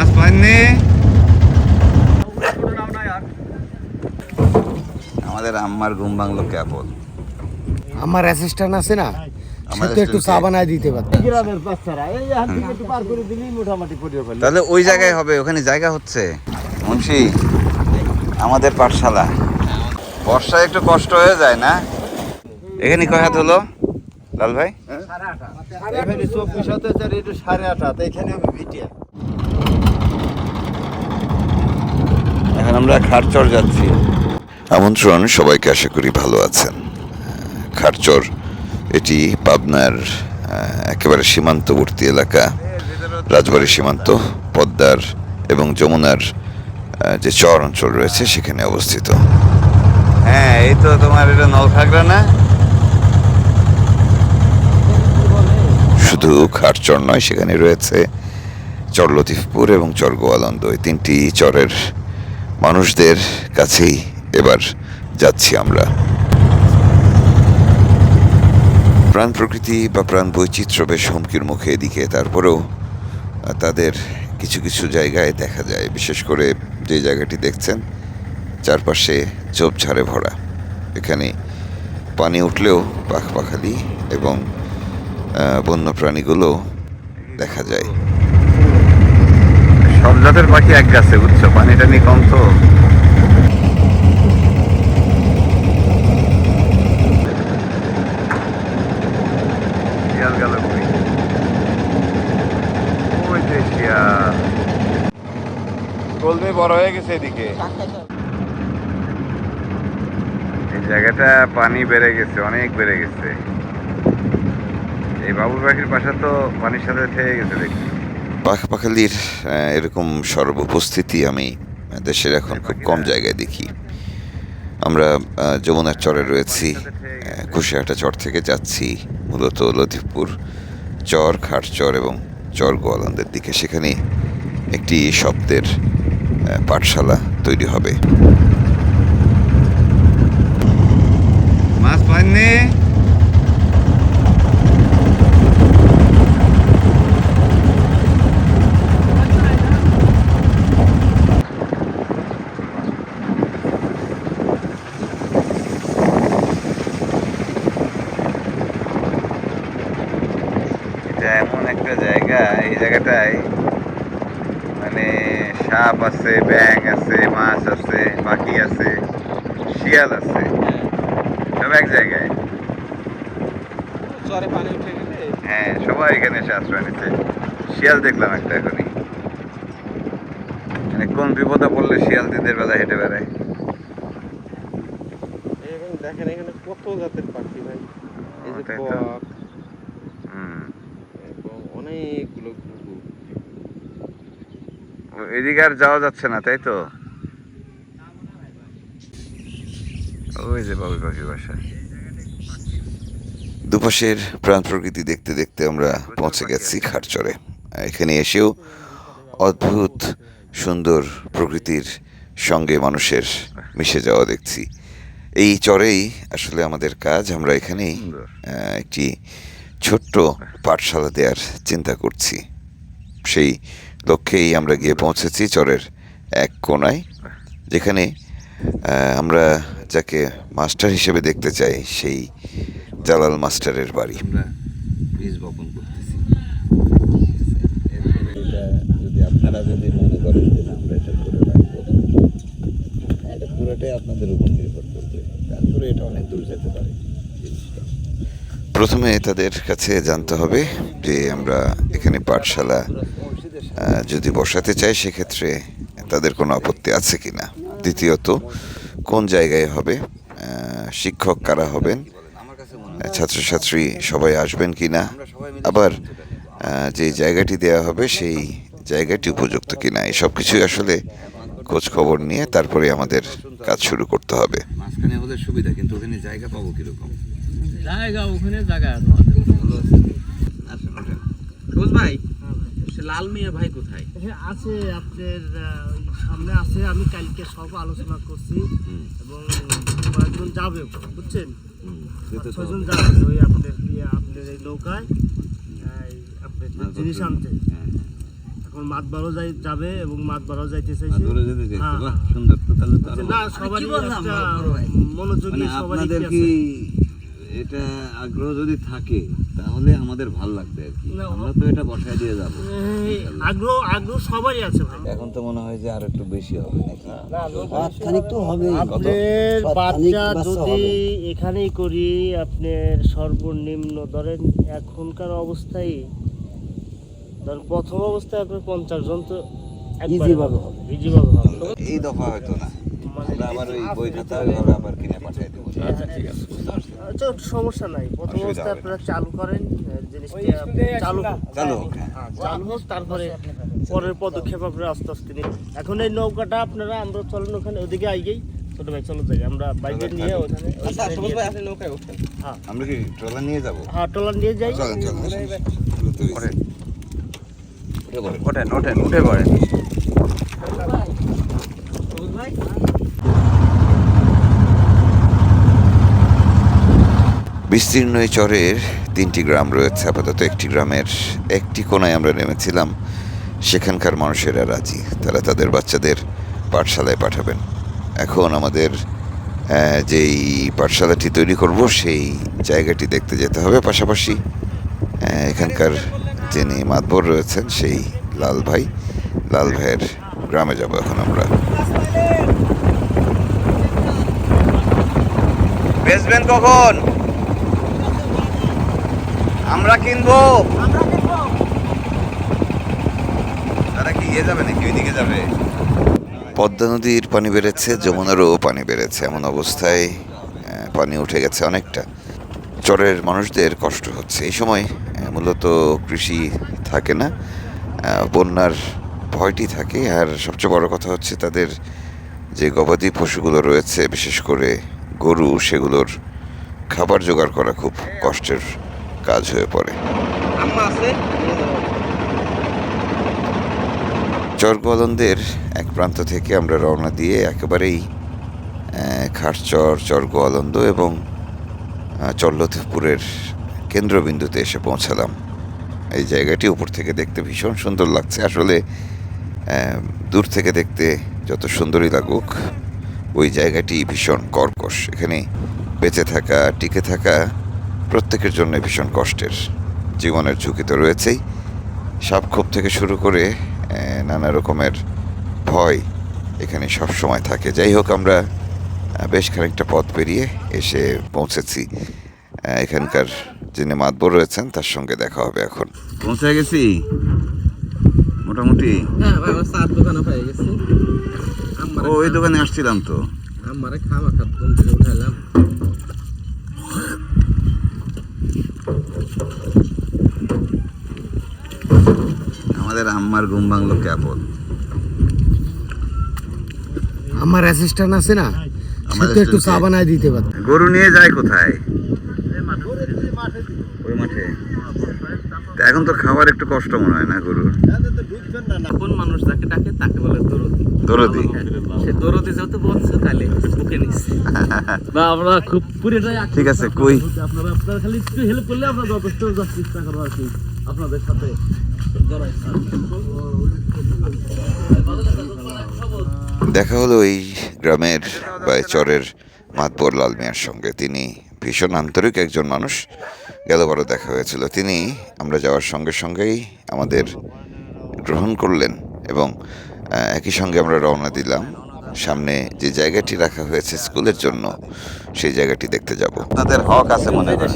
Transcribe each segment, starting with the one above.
মাছ পাননি আমাদের আম্মার ঘুম ভাঙলো কেবল। আমার অ্যাসিস্ট্যান্ট আছে না একটু চা বানায় দিতে পারত। গ্রামের বাচ্চারা এই যে হাত থেকে একটু পার করে দিলেই মোটামুটি পড়িয়ে ফেলে তাহলে ওই জায়গায় হবে ওখানে জায়গা হচ্ছে। মুন্সি আমাদের পাঠশালা। বর্ষায় একটু কষ্ট হয়ে যায় না? এখানে কয় হাত হলো? লাল ভাই? চার একটু সাড়ে আট হাত এখানে ভিটিয়া এখন আমরা খারচর যাচ্ছি। আমন্ত্রণ সবাইকে আশা করি ভালো আছেন। খারচর এটি পাবনার একেবারে সীমান্তবর্তী এলাকা। রাজবাড়ী সীমান্ত পদ্মার এবং যমুনার যে চর অঞ্চল রয়েছে সেখানে অবস্থিত। হ্যাঁ এই তো তোমার এটা নলখাগড়া না? শুধু খারচর নয় সেখানে রয়েছে চর লতিফপুর এবং চর গোয়ালন্দ। এই তিনটি চরের মানুষদের কাছেই এবার যাচ্ছি আমরা। প্রাণ প্রকৃতি বা প্রাণ বৈচিত্র্য বেশ হুমকির মুখে এদিকে, তারপরেও তাদের কিছু কিছু জায়গায় দেখা যায়। বিশেষ করে যে জায়গাটি দেখছেন, চারপাশে ঝোপঝাড়ে ভরা। এখানে পানি উঠলেও পাখপাখালি এবং বন্য প্রাণীগুলো দেখা যায়। সব জাতের পাখি এক গাছে, বুঝছ? পানি টানি কম তো বড় হয়ে গেছে এদিকে। এই জায়গাটা পানি বেড়ে গেছে, অনেক বেড়ে গেছে। এই বাবুর পাখির পাশে তো পানির সাথে থেকে গেছে দেখছি। পাখাপাখালির এরকম সর্বউপস্থিতি আমি দেশের এখন খুব কম জায়গায় দেখি। আমরা যমুনার চরে রয়েছি কুশিয়াহাটা চর থেকে যাচ্ছি, মূলত লতিফপুর চর খাটচর এবং চর গোয়ালন্দের দিকে। সেখানে একটি শব্দের পাঠশালা তৈরি হবে। মাছ এটা এমন একটা জায়গা এই জায়গাটায় মানে সাপ আছে ব্যাং আছে মাছ আছে পাখি আছে শিয়াল আছে সব এক জায়গায়। চরে পানি উঠে গেলে? হ্যাঁ সবাই এখানে এসে আশ্রয় নিচ্ছে। শিয়াল দেখলাম একটা এখনই। মানে কোন বিপদে পড়লে শিয়াল দিনের বেলা হেঁটে বেড়ায়। দেখেন এখানে কত জাতের পাখি ভাই। এই যে ওটাই তো। বক হুম এবং অনেকগুলো ঘুঘু এদিকে আর যাওয়া যাচ্ছে না তাই তো? ওই যে বাবুই বাসা। দুপাশের প্রাণ প্রকৃতি দেখতে দেখতে আমরা পৌঁছে গেছি খাটচরে। এখানে এসেও অদ্ভুত সুন্দর প্রকৃতির সঙ্গে মানুষের মিশে যাওয়া দেখছি। এই চরেই আসলে আমাদের কাজ আমরা এখানেই আহ, একটি ছোট্ট পাঠশালা দেওয়ার চিন্তা করছি। সেই লক্ষ্যেই আমরা গিয়ে পৌঁছেছি চরের এক কোনায় যেখানে আমরা যাকে মাস্টার হিসেবে দেখতে চাই সেই জালাল মাস্টারের বাড়ি। আমরা বীজ বপন করতেছি। যদি আপনারা যদি মনে করেন যে আমরা এটা করে রাখব। এটা পুরোটাই আপনাদের উপর নির্ভর করবে। তারপরে এটা অনেক দূর যেতে পারে। প্রথমে তাদের কাছে জানতে হবে যে আমরা এখানে পাঠশালা যদি বসাতে চাই, সেক্ষেত্রে তাদের কোনো আপত্তি আছে কি না দ্বিতীয়ত, কোন জায়গায় হবে? শিক্ষক কারা হবেন? ছাত্রছাত্রী সবাই আসবেন কি না আবার যে জায়গাটি দেওয়া হবে, সেই জায়গাটি উপযুক্ত কিনা? এই সব কিছুই আসলে খোঁজ খবর নিয়ে তারপরে আমাদের কাজ শুরু করতে হবে। মাঝখানে সুবিধা, কিন্তু ওখানে জায়গা পাবো কীরকম? জায়গা ওখানে জায়গা রোজ ভাই সে লাল মিয়া ভাই কোথায়? হ্যাঁ আছে আপনার সামনে আছে আমি কালকে সব আলোচনা করছি এবং কয়েকজন যাবে বুঝছেন? ছজন যাবে ওই আপনার ইয়ে আপনার এই নৌকায় আপনার জিনিস আনতে। এখন মাতবারও যাই যাবে এবং মাতবারও যাইতে চাইছে। হ্যাঁ, সুন্দর। তো তাহলে না সবারই মনোযোগী মানে সবারই আপনাদের কি এটা আগ্রহ যদি থাকে তাহলে আমাদের ভালো লাগবে আর কি। আমরা তো এটা বসায় দিয়ে যাব আগ্রহ আগ্রহ সবারই আছে ভাই। এখন তো মনে হয় যে আর একটু বেশি হবে নাকি? তাৎক্ষণিক তো হবে আপনার বাচ্চা যদি এখানেই করি আপনার সর্বনিম্ন ধরেন এখনকার অবস্থায় ধরেন প্রথম অবস্থায় আপনার পঞ্চাশ জন তো Easy ভাবে হবে। ইজি ভাবে হবে। এই দফা হয়তো না। আমরা আবার ওই বই খাতা ওইভাবে আবার কিনে পাঠিয়ে দেবো। আচ্ছা, সমস্যা নাই। প্রথম অবস্থায় আপনারা চালু করেন জিনিসটা চালু চালু হোক, হ্যাঁ। হ্যাঁ, চালু হোক তারপরে পরের পদক্ষেপ আপনারা আস্তে আস্তে নিন। এখন এই নৌকাটা আপনারা আমরা চলেন ওখানে ওদিকে আইগেই। ছোট ভাই চলো যাই আমরা বাইকে নিয়ে ওখানে যাই। হ্যাঁ। আমরা কি ট্রলার নিয়ে যাব? হ্যাঁ টলার নিয়ে যাই। চলেন চলেন ওঠেন। ওঠেন উঠে পড়েন। বিস্তীর্ণ এই চরের তিনটি গ্রাম রয়েছে। আপাতত একটি গ্রামের একটি কোনায় আমরা নেমেছিলাম। সেখানকার মানুষেরা রাজি। তারা তাদের বাচ্চাদের পাঠশালায় পাঠাবেন। এখন আমাদের যেই পাঠশালাটি তৈরি করব, সেই জায়গাটি দেখতে যেতে হবে। পাশাপাশি এখানকার যিনি মাতবর রয়েছেন, সেই লাল ভাই। লাল ভাইয়ের গ্রামে যাব এখন আমরা। বেচবেন কখন? আমরা কিনবো। তারা কি ইয়ে যাবে নাকি ওইদিকে যাবে? পদ্মা নদীর পানি বেড়েছে যমুনারও পানি বেড়েছে এমন অবস্থায় পানি উঠে গেছে অনেকটা। চরের মানুষদের কষ্ট হচ্ছে। এই সময় মূলত কৃষি থাকে না বন্যার ভয়টি থাকে। আর সবচেয়ে বড় কথা হচ্ছে তাদের যে গবাদি পশুগুলো রয়েছে বিশেষ করে গরু সেগুলোর খাবার জোগাড় করা খুব কষ্টের কাজ হয়ে পড়ে। চরগোয়ালন্দের এক প্রান্ত থেকে আমরা রওনা দিয়ে একেবারেই আহ, খাটচর চরগোয়ালন্দ এবং চল্লতিপুরের কেন্দ্রবিন্দুতে এসে পৌঁছালাম। এই জায়গাটি উপর থেকে দেখতে ভীষণ সুন্দর লাগছে। আসলে দূর থেকে দেখতে যত সুন্দরই লাগুক ওই জায়গাটি ভীষণ কর্কশ। এখানে বেঁচে থাকা টিকে থাকা প্রত্যেকের জন্য ভীষণ কষ্টের। জীবনের ঝুঁকি তো রয়েছেই। সাপখোপ থেকে শুরু করে নানা রকমের ভয় এখানে সব সময় থাকে। যাই হোক আমরা বেশ খানিকটা পথ পেরিয়ে এসে পৌঁছেছি। এখানকার যিনি মাতবর রয়েছেন তার সঙ্গে দেখা হবে এখন। পৌঁছে গেছি? মোটামুটি? হ্যাঁ হয়ে ও ওই দোকানে আসছিলাম তো। আমারে থেকে উঠাইলাম। আমাদের আম্মার ঘুম ভাঙলো কেবল। আমার অ্যাসিস্ট্যান্ট আছে না সে একটু চা বানায় দিতে পারে গরু নিয়ে যায় কোথায়? ওই মাঠে। এখন তো খাবার একটু কষ্ট মনে হয় না গরুর? কোন মানুষ যাকে ডাকে তাকে বলে দরদি। দরদি। সে দরদি যেহেতু বলছে তাহলে বুকে নিচ্ছে। বা আমরা খুব পুরোটাই ঠিক আছে কই? আপনারা আপনারা খালি একটু হেল্প করলে আমরা যথেষ্ট চেষ্টা করব আর কি আপনাদের সাথে। দেখা হলো এই গ্রামের বা চরের মাতবর লাল মিয়ার সঙ্গে। তিনি ভীষণ আন্তরিক একজন মানুষ। গেলবারও দেখা হয়েছিল। তিনি আমরা যাওয়ার সঙ্গে সঙ্গেই আমাদের গ্রহণ করলেন এবং একই সঙ্গে আমরা রওনা দিলাম। সামনে যে জায়গাটি রাখা হয়েছে স্কুলের জন্য সেই জায়গাটি দেখতে যাব। আপনাদের হক আছে মনে হয়।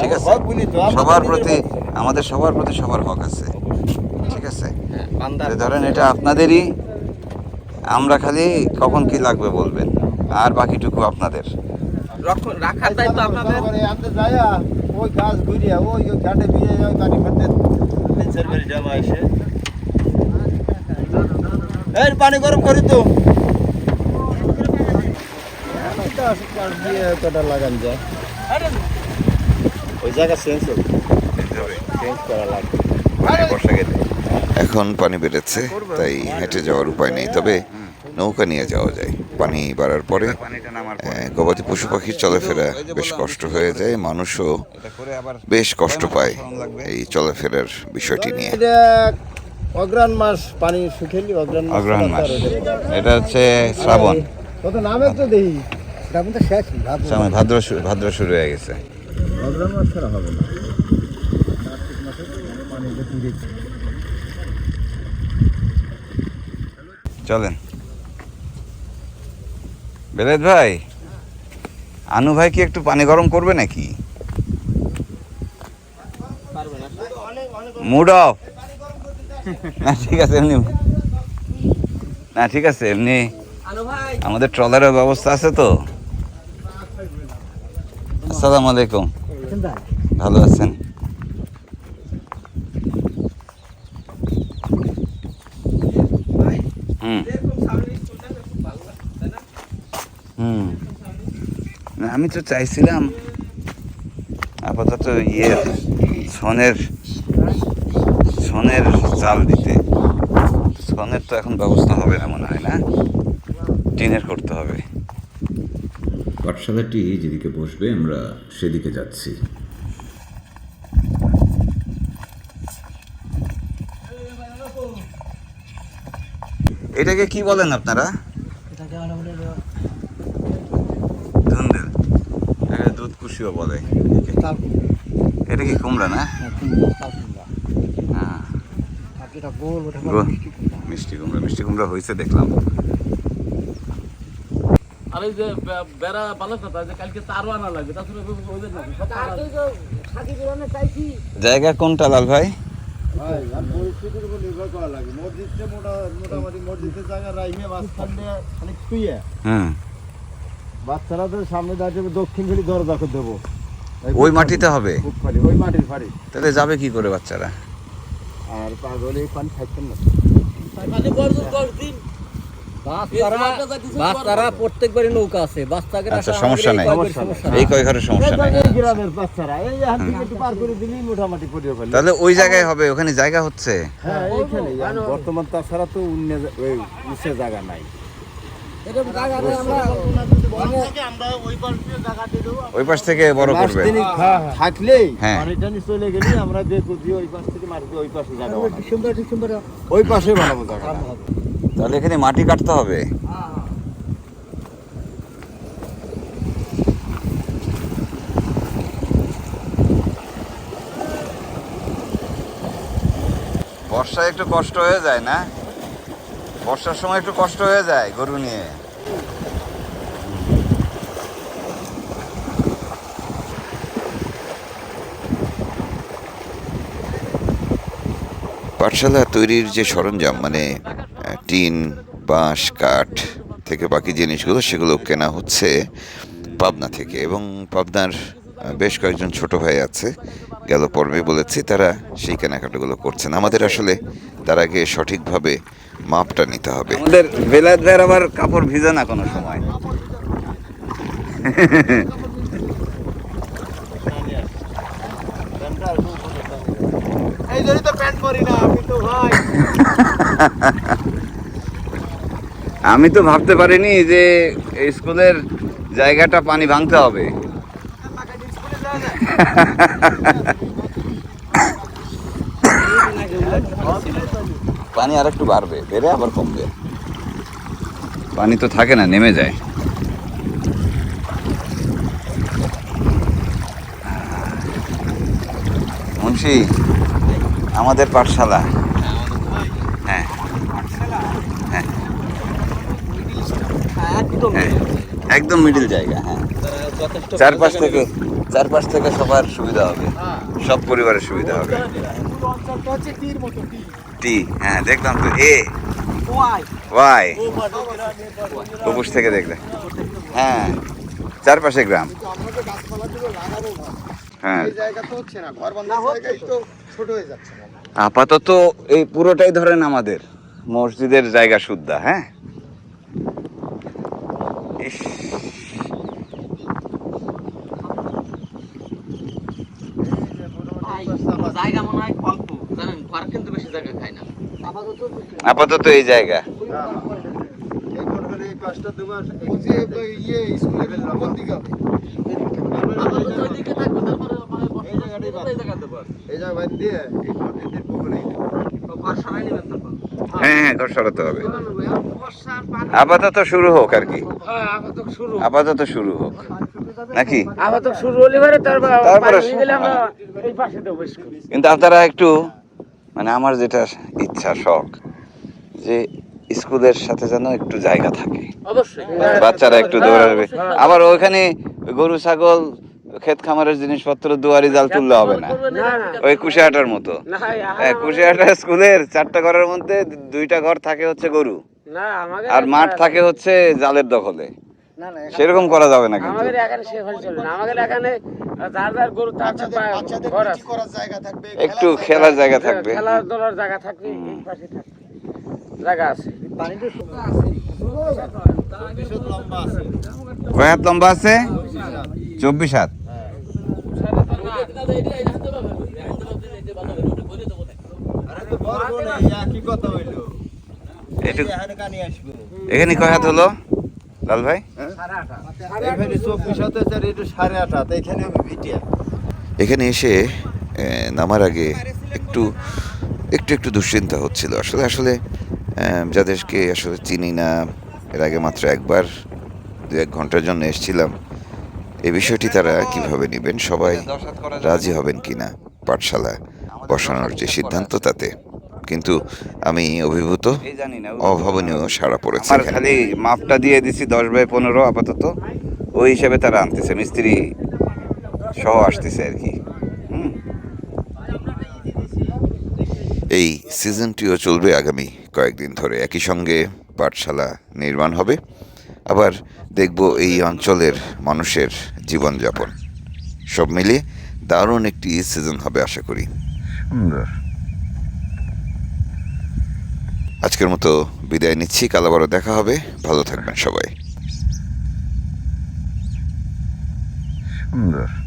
ঠিক আছে? সবার প্রতি আমাদের সবার প্রতি সবার হক আছে। ধরেন এটা আপনাদেরই আমরা খালি কখন কি লাগবে বলবেন? আর বাকিটুকু আপনাদের। রক্ষণ রাখার দায়িত্ব আপনাদের? ওই গাছ ঘুরিয়া ওই ঘাটে বিয়ে ফাটে নিচের বাড়ি যাওয়া পানি গরম করি তো। লাগান যায়? ওই জায়গা চেঞ্জ হবে চেঞ্জ করা লাগবে। বর্ষা গেলে। এখন পানি বেড়েছে তাই হেঁটে যাওয়ার উপায় নেই। তবে নৌকা নিয়ে যাওয়া যায়। পানি বাড়ার পরে গবাদি পশু পাখির চলাফেরা বেশ কষ্ট হয়ে যায়। মানুষও বেশ কষ্ট পায় এই চলাফেরার বিষয়টি নিয়ে। অগ্রাণ মাস পানি শুকেলি অগ্রাণ মাস অগ্রহণ মাস। এটা হচ্ছে শ্রাবণ। কত নামে তো দেখি শ্রাবণ তো শেষ ভাদ্র। ভাদ্র ভাদ্র শুরু হয়ে গেছে। অগ্রাণ মাস ছাড়া হবে না। কার্তিক মাসে পানি যে পুড়ে চলেন। বেলায়েত ভাই, আনু ভাই কি একটু পানি গরম করবে নাকি? Mood off. না, ঠিক আছে, এমনি। না, ঠিক আছে, এমনি আমাদের ট্রলারের ব্যবস্থা আছে তো। আসসালামু আলাইকুম। ভালো আছেন? আমি তো চাইছিলাম আপাতত ইয়ে সনের সনের চাল দিতে। সনের তো এখন ব্যবস্থা হবে না মনে হয় না? টিনের করতে হবে। পাঠশালাটি যেদিকে বসবে আমরা সেদিকে যাচ্ছি। এটাকে কি বলেন আপনারা? ধুন্দুল। এটাকে দুধ কুশিও বলে। এটা কি কুমড়া না? হ্যাঁ মিষ্টি কুমড়া। মিষ্টি কুমড়া হয়েছে দেখলাম। আর এই যে বেড়া যে কালকে তারও আনা লাগবে। জায়গা কোনটা লাল ভাই? ভাই আর পরিস্থিতির উপর নির্ভর করা লাগে। মসজিদে মোটামুটি মসজিদের জায়গা রাইমে খানিক শুয়ে হুম বাচ্চারাদের সামনে দাঁড়িয়ে দক্ষিণ ফেলি দরজা করে দেবো। ওই মাটিতে হবে? ওই মাটির ফাড়ি তাহলে যাবে কি করে বাচ্চারা? আর পাগলে এই পানি খাইতেন না। বাচ্চারা প্রত্যেকবারই নৌকা আছে। বাচ্চাকে আচ্ছা সমস্যা নাই। এই কয় ঘরের সমস্যা নাই? গ্রামের বাচ্চারা এই হাত একটু পার করে দিলেই মোটামুটি পড়িয়ে ফেলে তাহলে ওই জায়গায় হবে ওখানে জায়গা হচ্ছে? হ্যাঁ এইখানে বর্তমান তাছাড়া তো অন্য জায়গা নাই। ওই পাশ দিয়ে জায়গা দিয়ে দেবো ওই পাশ থেকে বড় করবে থাকলেই। হ্যাঁ। পানি টানি চলে গেলে আমরা যে ওই পাশ থেকে মারবে ওই পাশে জায়গা। ওই পাশে বানাবো জায়গা তাহলে এখানে মাটি কাটতে হবে। বর্ষায় একটু কষ্ট হয়ে যায় না? বর্ষার সময় একটু কষ্ট হয়ে যায় গরু নিয়ে। পাঠশালা তৈরির যে সরঞ্জাম মানে টিন, বাঁশ, কাঠ থেকে বাকি জিনিসগুলো, সেগুলো কেনা হচ্ছে পাবনা থেকে এবং পাবনার বেশ কয়েকজন ছোট ভাই আছে। গেল পর্বে বলেছি তারা সেই কেনাকাটাগুলো করছেন। আমাদের আসলে তার আগে সঠিকভাবে মাপটা নিতে হবে। আমাদের ভাইয়ের আবার কাপড় ভিজে না কোনো সময়? এই তো প্যান্ট পরি না আমি তো ভাই। আমি তো ভাবতে পারিনি যে স্কুলের জায়গাটা পানি ভাঙতে হবে। পানি আর একটু বাড়বে বেড়ে আবার কমবে। পানি তো থাকে না নেমে যায়। মুন্সি আমাদের পাঠশালা। হ্যাঁ। হ্যাঁ। হ্যাঁ, একদম মিডিল জায়গা হ্যাঁ। চারপাশ থেকে চারপাশ থেকে সবার সুবিধা হবে। সব পরিবারের সুবিধা হবে। টি হ্যাঁ দেখলাম তো এ। ওয়াই। উপোস থেকে দেখলে। হ্যাঁ চারপাশে গ্রাম। হ্যাঁ। জায়গা তো হচ্ছে না ঘর বাঁধার জায়গায় তো ছোট হয়ে যাচ্ছে আপাতত এই পুরোটাই ধরেন আমাদের মসজিদের জায়গা শুদ্ধা হ্যাঁ? ইস, জায়গা মনে হয় অল্প জানেন ঘর কিন্তু বেশি জায়গা খায় না আপাতত এই জায়গা এই ঘর হলে এই পাঁচটা দুবার এই যে ইয়ে স্কুলের কোন দিকে হবে ওইদিকে থাকবে তারপরে মানে এই জায়গাটাই বাদ এই জায়গাতে পার এই জায়গা এই পুকুরেই বাসায় নেবেন তারপর? হ্যাঁ হ্যাঁ ঘর সরাতে হবে। আপাতত শুরু হোক আর কি। আপাতত শুরু হোক। নাকি? আপাতত শুরু হলে পরে তারপরে এই কিন্তু আপনারা একটু মানে আমার যেটা ইচ্ছা শখ যে স্কুলের সাথে যেন একটু জায়গা থাকে। বাচ্চারা একটু দৌড়াবে। আবার ওখানে গরু ছাগল ক্ষেত খামারের জিনিসপত্র দুয়ারি জাল তুললে হবে না। ওই কুশিয়াটার মতো। না হ্যাঁ কুশিয়াটা স্কুলের চারটা ঘরের মধ্যে দুইটা ঘর থাকে হচ্ছে গরু। আর মাঠ থাকে হচ্ছে জালের দখলে। সেরকম করা যাবে না কিন্তু। আমাদের এখানে সেভাবে চলবে না। আমাদের এখানে যার যার গরু তার ঘর আছে। করার জায়গা থাকবে একটু খেলার জায়গা থাকবে। খেলাধুলার জায়গা থাকবে এই পাশে থাকবে। জায়গা আছে। বিশদ লম্বা আছে। কয় হাত লম্বা আছে? চব্বিশ হাত। আরে তো বড় কোন কি কথা হইল? একটু এখানে কানি এখানে কয় হাত হলো? লাল ভাই? এখানে চব্বিশ হাতে একটু সাড়ে আট হাত এখানে এখানে এসে নামার আগে একটু একটু একটু দুশ্চিন্তা হচ্ছিল। আসলে আসলে যাদেরকে আসলে চিনি না এর আগে মাত্র একবার দু এক ঘণ্টার জন্য এসেছিলাম এই বিষয়টি তারা কীভাবে নেবেন সবাই রাজি হবেন কিনা পাঠশালা বসানোর যে সিদ্ধান্ত তাতে। কিন্তু আমি অভিভূত অভাবনীয় সাড়া পড়েছে খালি মাপটা দিয়ে দিছি দশ বাই পনেরো আপাতত। ওই হিসাবে তারা আনতেছে মিস্ত্রি সহ আসতেছে আর কি। হুম। এই সিজনটিও চলবে আগামী কয়েকদিন ধরে। একই সঙ্গে পাঠশালা নির্মাণ হবে। আবার দেখব এই অঞ্চলের মানুষের জীবনযাপন। সব মিলিয়ে দারুণ একটি সিজন হবে আশা করি। সুন্দর। আজকের মতো বিদায় নিচ্ছি কাল আবারও দেখা হবে। ভালো থাকবেন সবাই। সুন্দর